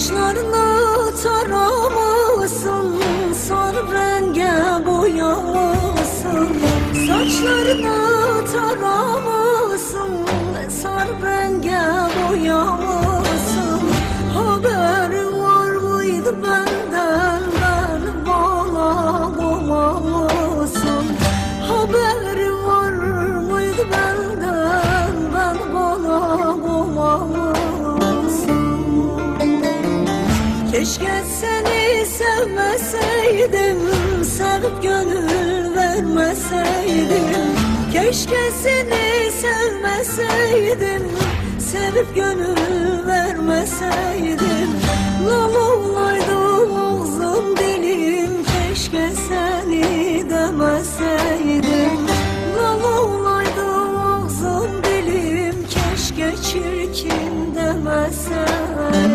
Saçlarını taramasın Sarı renge boyamasın. Saçlarını taramasın Sarı renge boyamasın. Haberi var mıydı benden Ben bana olmamasın Haberi var mıydı benden Keşke seni sevmeseydim Sarıp gönül vermeseydim. Keşke seni sevmeseydim Sevip gönül vermeseydim. Lal olaydım ağzım dilim Keşke seni demeseydim. Lal olaydım ağzım dilim Keşke çirkin demeseydim.